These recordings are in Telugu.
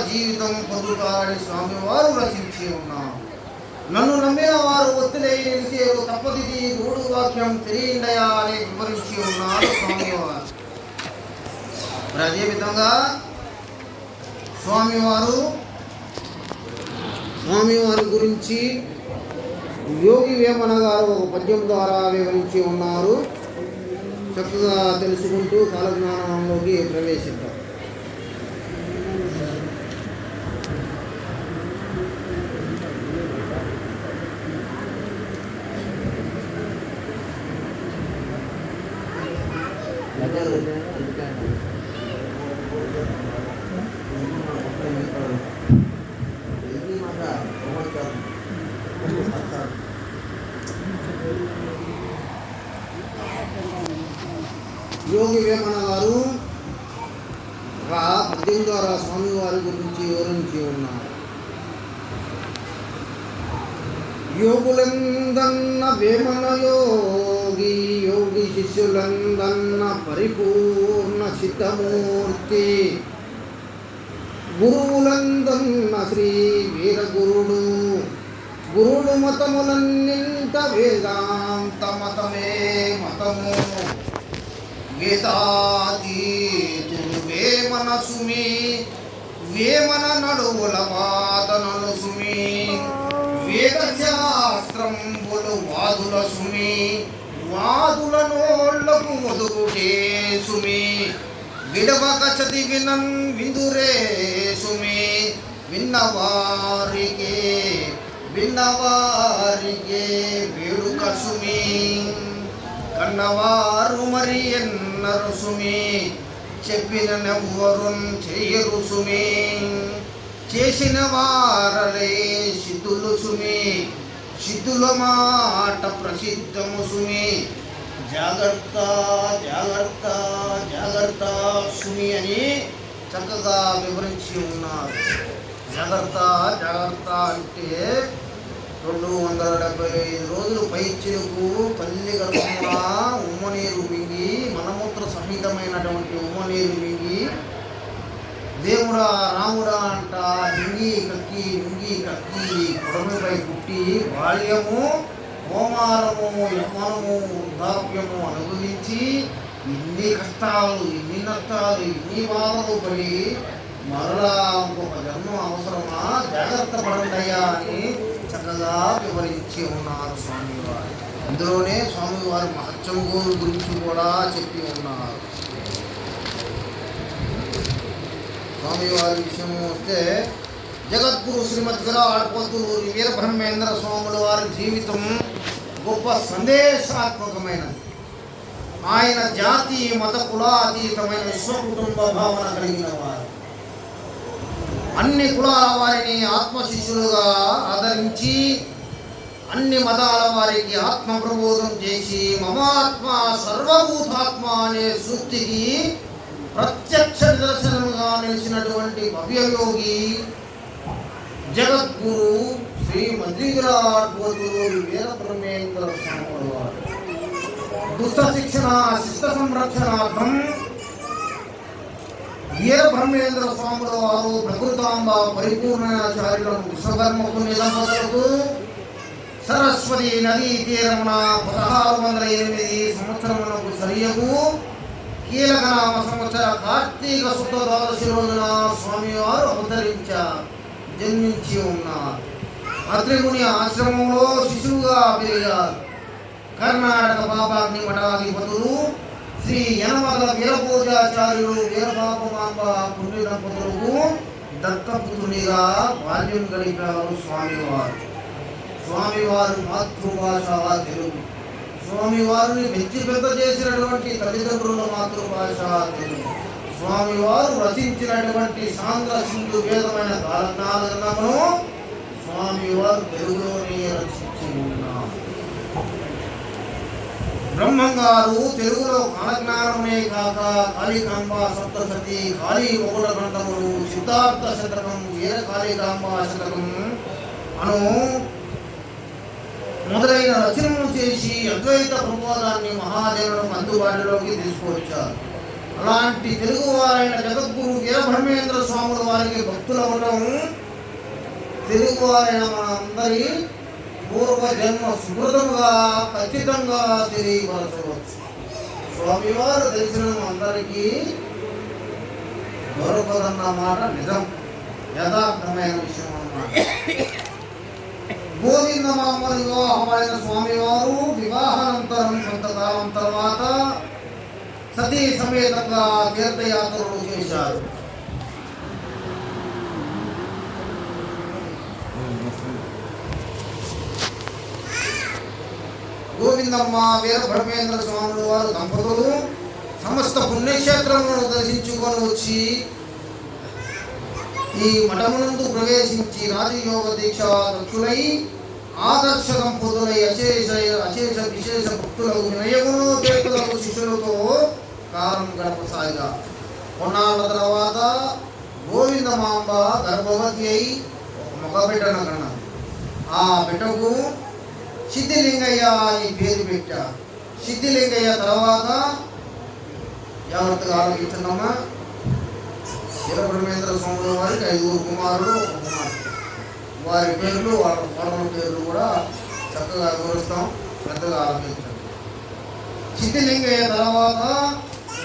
జీవితం పొందుతారని స్వామివారు రచించి ఉన్నారు నన్ను నమ్మిన వారు ఒత్తిడి నిలిచేరు తప్పదిది మూడు వాక్యం తెలియండయా అని వివరించి ఉన్నారు స్వామివారు. మరి అదేవిధంగా స్వామివారు స్వామివారి గురించి యోగి వేమన గారు ఒక పద్యం ద్వారా వివరించి ఉన్నారు. చక్కగా తెలుసుకుంటూ కాలజ్ఞానంలోకి ప్రవేశిద్దాం. యోగి వేమన వారు రా ద్వారా స్వామి వారి గురించి వివరించి ఉన్నారు. యోగులందన్న వేమన యోగి యోగి శిష్యులందన్న పరిపూర్ణ సిద్ధమూర్తి. గురువులందన్న శ్రీ వీరగురుడు గురుడు మతములన్నింత వేదాంత మతమే మతము. వేదాతీతుడు వేమన సుమి వేమన నడువుల వాదనలు సుమి వేద శాస్త్రంబులు వాదుల సుమి వాదుల నోళ్ళకు వదుటే సుమి విడవక చదివినం విందురే సుమి విన్నవారికే విన్నవారికే వేడుక సుమి. కన్నవారు మరి ఎన్నరు సుమి చెప్పిన నెవ్వరు చెయ్యరు సుమి. చేసిన వారలే సిద్ధులు సుమి. సిద్ధుల మాట ప్రసిద్ధము సుమి. జాగ్రత్త జాగ్రత్త జాగ్రత్త సుమి అని చక్కగా వివరించి ఉన్నారు. జాగ్రత్త జాగ్రత్త అంటే రెండు వందల డెబ్బై ఐదు రోజులు పైచిలుకు తల్లి గర్భంగా ఉమ్మనీరు మింగి మలమూత్ర సహితమైనటువంటి ఉమ్మనీరు మింగి దేవుడా రాముడా అంట మింగి కక్కి మింగి కక్కి కొడమిపై పుట్టి బాల్యము హోమారము యమనము వృద్ధాప్యము అనుభవించి ఇన్ని కష్టాలు ఇన్ని నష్టాలు ఇన్ని బాధలు పడి మరలా ఇంకొక జన్మ అవసరమా? జాగ్రత్త పడండియా అని చక్కగా వివరించి ఉన్నారు స్వామివారు. అందులోనే స్వామివారి మహత్యం గురించి కూడా చెప్పి ఉన్నారు. స్వామివారి విషయం వస్తే జగద్గురు శ్రీమద్ విరాట్పతులూరి వీరబ్రహ్మేంద్ర స్వాముల వారి జీవితం గొప్ప సందేశాత్మకమైనది. ఆయన జాతి మత కులాతీతమైన విశ్వకుటుంబ భావన కలిగిన వారు. అన్ని కులాల వారిని ఆత్మ శిష్యులుగా ఆదరించి అన్ని మతాల వారికి ఆత్మ ప్రబోధం చేసి మమాత్మ సర్వభూతాత్మ అనే సూక్తికి ప్రత్యక్ష నిదర్శనంగా నిలిచినటువంటి భవ్యయోగి జగద్గురు శ్రీ మందిరాట్ వీర బ్రహ్మేంద్ర స్వామి వారు దుష్ట శిక్షణ శిష్ట సంరక్షణార్థం వీర బ్రహ్మేంద్ర స్వాముల వారు ప్రకృతాంబ పరిపూర్ణాచార్యులను విశ్వకర్మకు నిలబడకు సరస్వతి నదీ తీరమున పదహారు వందల ఎనిమిది సంవత్సరములకు సరియకు కీలక నామ సంవత్సర కార్తీక శుద్ధ ద్వాదశి రోజున స్వామివారు అవతరించారు జన్మించి ఉన్నారు అత్రిముని ఆశ్రమంలో శిశువుగా పెరిగారు కర్ణాటక పాపాగ్ని మఠాధిపతులు శ్రీ యనమల వీరపూజాచార్యులు వీరపాపమాంబ పుణ్య దంపతులకు దత్తపుత్రునిగా బాల్యం గడిపారు స్వామివారు స్వామివారు మాతృభాష తెలుగు స్వామివారిని మెచ్చి పెద్ద చేసినటువంటి తల్లిదండ్రుల మాతృభాష తెలుగు స్వామివారు రచించినటువంటి సాంద్ర సింధు వేదమైన కాలజ్ఞాన గ్రంథమును స్వామివారు తెలుగులోనే రచించి ఉన్నారు. బ్రహ్మంగారు తెలుగులో కాలజ్ఞానమే కాక కాళీకాంబ సప్తసతి కాళీ ఒకట గ్రంథములు సిద్ధార్థ శతకం వీర కాళీకాంబ శతకం అను మొదలైన రచనలు చేసి అద్వైత ప్రబోధాన్ని మహాదేవులకు అందుబాటులోకి తీసుకువచ్చారు. అలాంటి తెలుగు వారైన జగద్గురు వీరబ్రహ్మేంద్ర స్వాముల వారికి భక్తులు అవడం తెలుగు వారైన మనందరి పూర్వ జన్మ సుకృతముగా ఖచ్చితంగా తెలియపరచవచ్చు. స్వామివారు దర్శనం అందరికీ దొరకదన్న మాట నిజం యథార్థమైన విషయం అన్నమాట. గోవింద మామూలు వివాహమైన స్వామివారు వివాహానంతరం కొంతకాలం తర్వాత సతీ సమేతంగా తీర్థయాత్రలు చేశారు. గోవిందమ్మ వీర బ్రహ్మేంద్ర స్వాముల వారు దంపతులు సమస్త పుణ్యక్షేత్రములను దర్శించుకొని వచ్చి ఈ మఠమునందు ప్రవేశించి రాజయోగ దీక్ష దక్షులై ఆదర్శ దంపతులై అశేష అశేష విశేష భక్తులకు వినయమును పేతులకు శిష్యులతో కాలం గడపసాగా కొన్నాళ్ళ తర్వాత గోవిందమాంబ గర్భవతి అయి ఒక మగ బిడ్డను కన్నది ఆ బిడ్డకు సిద్ధిలింగయ్య అని పేరు పెట్టారు. సిద్ధిలింగయ్య తర్వాత జాగ్రత్తగా ఆలోచించండమ్మా వీరబ్రహ్మేంద్ర స్వాముల వారికి ఐదుగురు కుమారులు వారి పేర్లు వాళ్ళ కోడల పేర్లు కూడా చక్కగా వివరిస్తాం పెద్దగా ఆలోచించండి సిద్ధిలింగయ్య తర్వాత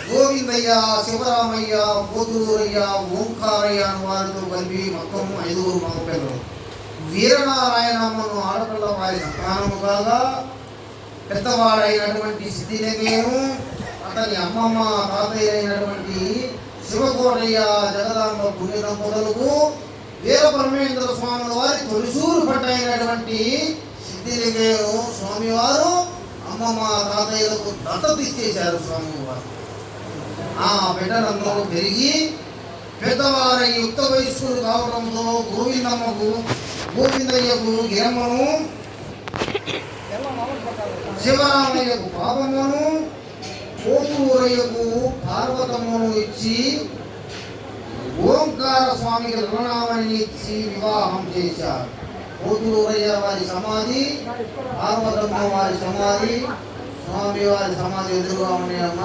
గోవిందయ్య శివరామయ్య పోతులూరయ్య ఓంకారయ్య అని వారితో కలిపి మొత్తం ఐదుగురు మగ పిల్లలు వీరనారాయణమ్మను ఆడపిల్ల వారి సంతానము కాగా పెద్దవాడైనటువంటి సిద్ధిలింగయ్యను అతని అమ్మమ్మ తాతయ్య అయినటువంటి శివకోటయ్య జగదాంబ పుణ్య దంపతులకు వీర పరమేంద్ర స్వాముల వారి తొలిసూరు పట్టైనటువంటి సిద్ధిలింగయ్యను స్వామివారు అమ్మమ్మ తాతయ్యలకు దత్తత ఇచ్చేశారు స్వామివారు. ఆ బిడ్డలందరూ పెరిగి పెద్దవారై యుక్త వయస్కులు కావడంతో గోవిందమ్మకు గోవిందయ్యకు గిరమ్మను శివరామయ్యకు పాపమును కోతులయ్యకు పార్వతమును ఇచ్చి ఓంకార స్వామికి రుణనామని ఇచ్చి వివాహం చేశారు. కోతులూరయ్య వారి సమాధి పార్వతమ్మ వారి సమాధి స్వామి వారి సమాధి ఎదురుగా ఉన్నాయన్న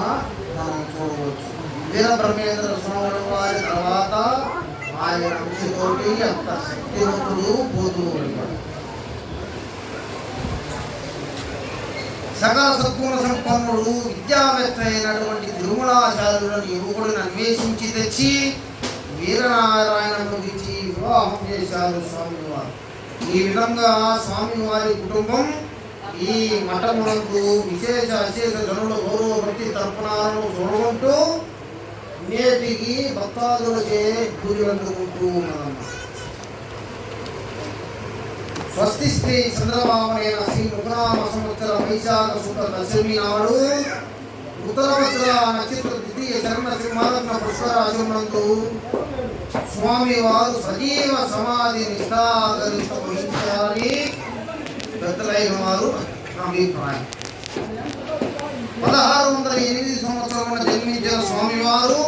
మనం చూడవచ్చు. వీరబ్రహ్మేంద్ర స్వామి వారి తర్వాత ఆయన అంశతోటి అంత శక్తివంతుడు పోతులూరయ్య సకల సద్గుణ సంపన్నుడు విద్యావేత్త అయినటువంటి తిరుమలాచార్యులను యువకుడిని అన్వేషించి తెచ్చి వీరనారాయణను గురించి వివాహం చేశారు స్వామివారు. ఈ విధంగా స్వామివారి కుటుంబం ఈ మఠమునందు విశేష అశేష జనుల గౌరవ భక్తి తర్పణాలను చూడకుంటూ నేటికి భక్తాదులచే పూజలందుకుంటూ ఉన్నదన్నమాట స్వస్తి శ్రీ చంద్రబాబునైన శ్రీ ముఖనామ సంవత్సర వైశాఖ శుద్ధ దశమి నాడు. ఉత్తరవత్ర నక్షత్ర ద్వితీయ చరణ సింహారత్న పుష్పరాజునందు స్వామి వారు సజీవ సమాధి నిష్ఠాగరిత వహించాలని పెద్దలైన వారు అభిప్రాయం. పదహారు వందల ఎనిమిది సంవత్సరమున జన్మించిన స్వామివారు